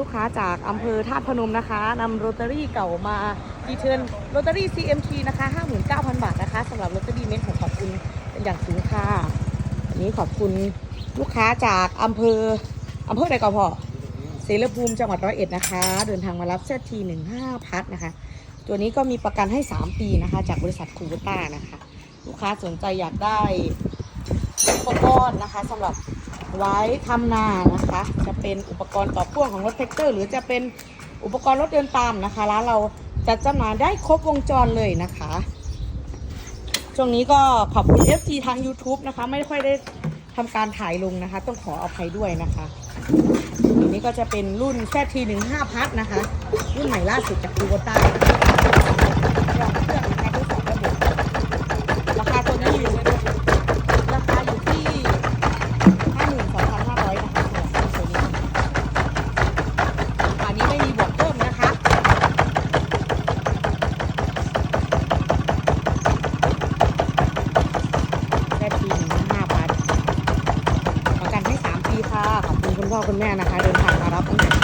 ลูกค้าจากอำเภอธาตุพนมนะคะนำโรตารี่เก่ามาดีเทิร์นโรตารี่ CMT นะคะ 59,000 บาทนะคะสำหรับโรตารี่เม็ดของขอบคุณเป็นอย่างสูงค่ะอันนี้ขอบคุณลูกค้าจากอำเภออำเภอใดก่อนพ่อเสรภูมิจังหวัดร้อยเอ็ดนะคะ เดินทางมารับเซตทีหนึ่งห้าพัดนะคะ ตัวนี้ก็มีประกันให้ 3 ปีนะคะ จากบริษัทคูเวต้านะคะ ลูกค้าสนใจอยากได้อุปกรณ์นะคะสำหรับ ไว้ทำนานะคะ จะเป็นอุปกรณ์ต่อพ่วงของรถแท็กเตอร์ หรือจะเป็นอุปกรณ์รถเดินตามนะคะร้านเราจัดจำหน่ายได้ครบวงจรเลยนะคะ ช่วงนี้ก็ขอบคุณ FT ทาง YouTube นะคะ ไม่ค่อยได้ทำการถ่ายลงนะคะ ต้องขออภัยด้วยนะคะอันนี้ก็จะเป็นรุ่น ZT15 พัทนะคะ รุ่นใหม่ล่าสุดจากคูโบต้าลองเครื่องนะคะทดสอบระบบราคาตัวนี้อยู่ราคาอยู่ที่ 52,500นะคะสำหรับเครื่องตัวนี้อันนี้ไม่มีบวกเพิ่มนะคะ แค่ปีหนึ่งห้า พ่อคุณแม่นะคะ เดินทางมารับตั้งแต่